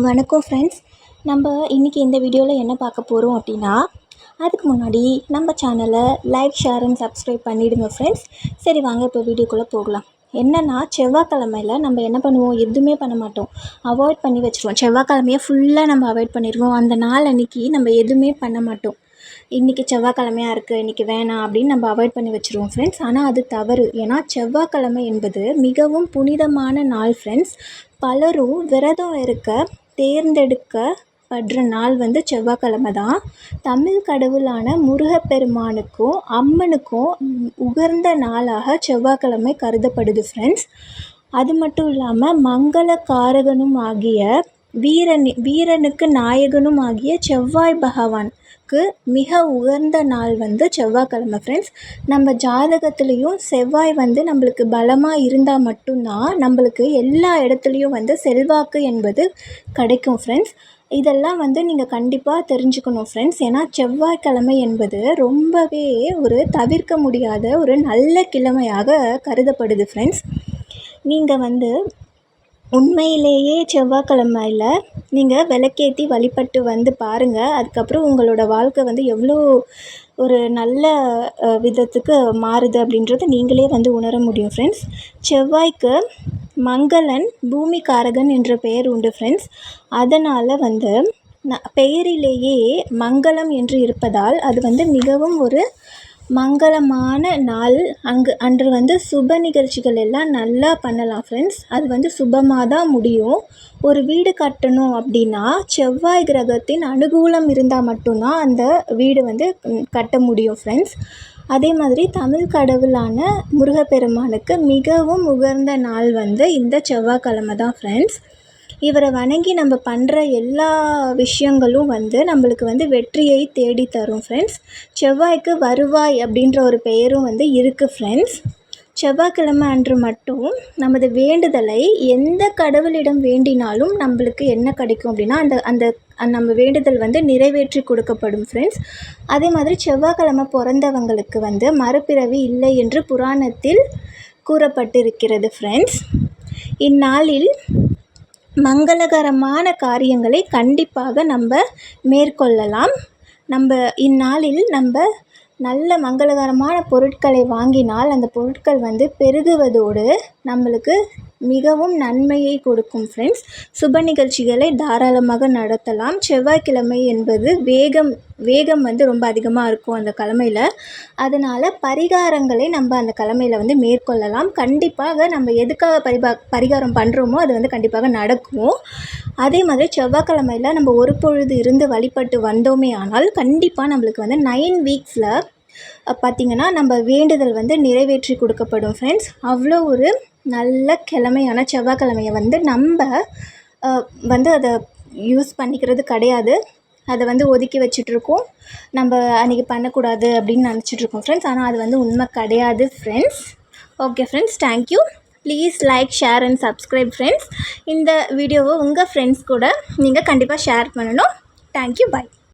வணக்கம் ஃப்ரெண்ட்ஸ் நம்ம இன்றைக்கி இந்த வீடியோவில் என்ன பார்க்க போகிறோம் அப்படின்னா அதுக்கு முன்னாடி நம்ம சேனலை லைக் ஷேர் அண்ட் சப்ஸ்கிரைப் பண்ணிவிடுங்க ஃப்ரெண்ட்ஸ் சரி வாங்க இப்போ வீடியோக்குள்ளே போகலாம். என்னென்னா செவ்வாய்க்கிழமையில் நம்ம என்ன பண்ணுவோம்? எதுவுமே பண்ண மாட்டோம். அவாய்ட் பண்ணி வச்சுருவோம். செவ்வாய்க்கிழமையை ஃபுல்லாக நம்ம அவாய்ட் பண்ணிடுவோம் அந்த நாள் அன்றைக்கி நம்ம எதுவுமே பண்ண மாட்டோம். இன்றைக்கி செவ்வாய்க்கிழமையாக இருக்குது இன்றைக்கி வேணாம் அப்படின்னு நம்ம அவாய்ட் பண்ணி வச்சுருவோம் ஃப்ரெண்ட்ஸ் ஆனால் அது தவறு. ஏன்னா செவ்வாய்க்கிழமை என்பது மிகவும் புனிதமான நாள் ஃப்ரெண்ட்ஸ் பலரும் விரதம் இருக்க தேர்ந்தெடுக்கப்படுற நாள் வந்து செவ்வாய்க்கிழமை தான் தமிழ் கடவுளான முருகப்பெருமானுக்கும் அம்மனுக்கும் உகந்த நாளாக செவ்வாய்க்கிழமை கருதப்படுது ஃப்ரெண்ட்ஸ் அது மட்டும் இல்லாமல் மங்கள காரகனும் ஆகிய வீரன் வீரனுக்கு நாயகனும் ஆகிய செவ்வாய் பகவானுக்கு மிக உகந்த நாள் வந்து செவ்வாய்க்கிழமை ஃப்ரெண்ட்ஸ் நம்ம ஜாதகத்துலேயும் செவ்வாய் வந்து நம்மளுக்கு பலமாக இருந்தால் மட்டும்தான் நம்மளுக்கு எல்லா இடத்துலையும் வந்து செல்வாக்கு என்பது கிடைக்கும் ஃப்ரெண்ட்ஸ் இதெல்லாம் வந்து நீங்கள் கண்டிப்பாக தெரிஞ்சுக்கணும் ஃப்ரெண்ட்ஸ் ஏன்னா செவ்வாய்க்கிழமை என்பது ரொம்பவே ஒரு தவிர்க்க முடியாத ஒரு நல்ல கிழமையாக கருதப்படுது ஃப்ரெண்ட்ஸ் நீங்கள் வந்து உண்மையிலேயே செவ்வாய்க்கிழமையில நீங்கள் விளக்கேத்தி வழிபட்டு வந்து பாருங்கள் அதுக்கப்புறம் உங்களோட வாழ்க்கை வந்து எவ்வளோ ஒரு நல்ல விதத்துக்கு மாறுது அப்படின்றத நீங்களே வந்து உணர முடியும் ஃப்ரெண்ட்ஸ் செவ்வாய்க்கு மங்களன் பூமிகாரகன் என்ற பெயர் உண்டு ஃப்ரெண்ட்ஸ் அதனால் வந்து பெயரிலேயே மங்களம் என்று இருப்பதால் அது வந்து மிகவும் ஒரு மங்களமான நாள். அங்கு அன்று வந்து சுப நிகழ்ச்சிகள் எல்லாம் நல்லா பண்ணலாம் ஃப்ரெண்ட்ஸ் அது வந்து சுபமாக தான் முடியும். ஒரு வீடு கட்டணும் அப்படின்னா செவ்வாய் கிரகத்தின் அனுகூலம் இருந்தால் மட்டும்தான் அந்த வீடு வந்து கட்ட முடியும் ஃப்ரெண்ட்ஸ் அதே மாதிரி தமிழ் கடவுளான முருகப்பெருமானுக்கு மிகவும் உகந்த நாள் வந்து இந்த செவ்வாய்க்கிழமை தான் ஃப்ரெண்ட்ஸ் இவரை வணங்கி நம்ம பண்ணுற எல்லா விஷயங்களும் வந்து நம்மளுக்கு வந்து வெற்றியை தேடி தரும் ஃப்ரெண்ட்ஸ் செவ்வாய்க்கு வருவாய் அப்படின்ற ஒரு பெயரும் வந்து இருக்குது ஃப்ரெண்ட்ஸ் செவ்வாய்க்கிழமை அன்று மட்டும் நமது வேண்டுதலை எந்த கடவுளிடம் வேண்டினாலும் நம்மளுக்கு என்ன கிடைக்கும் அப்படின்னா அந்த அந்த நம்ம வேண்டுதல் வந்து நிறைவேற்றி கொடுக்கப்படும் ஃப்ரெண்ட்ஸ் அதே மாதிரி செவ்வாய்க்கிழமை பிறந்தவங்களுக்கு வந்து மறுபிறவி இல்லை என்று புராணத்தில் கூறப்பட்டிருக்கிறது ஃப்ரெண்ட்ஸ் இந்நாளில் மங்களகரமான காரியங்களை கண்டிப்பாக நம்ம மேற்கொள்ளலாம். நம்ம இந்நாளில் நம்ம நல்ல மங்களகரமான பொருட்களை வாங்கினால் அந்த பொருட்கள் வந்து பெருகுவதோடு நம்மளுக்கு மிகவும் நன்மையை கொடுக்கும் ஃப்ரெண்ட்ஸ் சுப நிகழ்ச்சிகளை தாராளமாக நடத்தலாம். செவ்வாய்க்கிழமை என்பது வேகம் வேகம் வந்து ரொம்ப அதிகமாக இருக்கும் அந்த கிழமையில். அதனால் பரிகாரங்களை நம்ம அந்த கிழமையில் வந்து மேற்கொள்ளலாம். கண்டிப்பாக நம்ம எதுக்காக பரிபா பரிகாரம் பண்ணுறோமோ அது வந்து கண்டிப்பாக நடக்கும். அதே மாதிரி செவ்வாய்க்கிழமையில் நம்ம ஒரு பொழுது இருந்து வழிபட்டு வந்தோமே ஆனால் கண்டிப்பாக நம்மளுக்கு வந்து நைன் வீக்ஸில் பார்த்திங்கன்னா நம்ம வேண்டுதல் வந்து நிறைவேற்றி கொடுக்கப்படும் ஃப்ரெண்ட்ஸ் அவ்வளோ ஒரு நல்ல கிழமையான செவ்வாய்க்கிழமைய வந்து நம்ம வந்து அதை யூஸ் பண்ணிக்கிறது கிடையாது. அதை வந்து ஒதுக்கி வச்சிட்ருக்கோம். நம்ம அன்றைக்கி பண்ணக்கூடாது அப்படின்னு நினச்சிட்ருக்கோம் ஃப்ரெண்ட்ஸ் ஆனால் அது வந்து உண்மை கிடையாது friends okay friends thank you please like share and subscribe friends இந்த வீடியோவை உங்கள் ஃப்ரெண்ட்ஸ் கூட நீங்கள் கண்டிப்பாக ஷேர் பண்ணணும். Thank you bye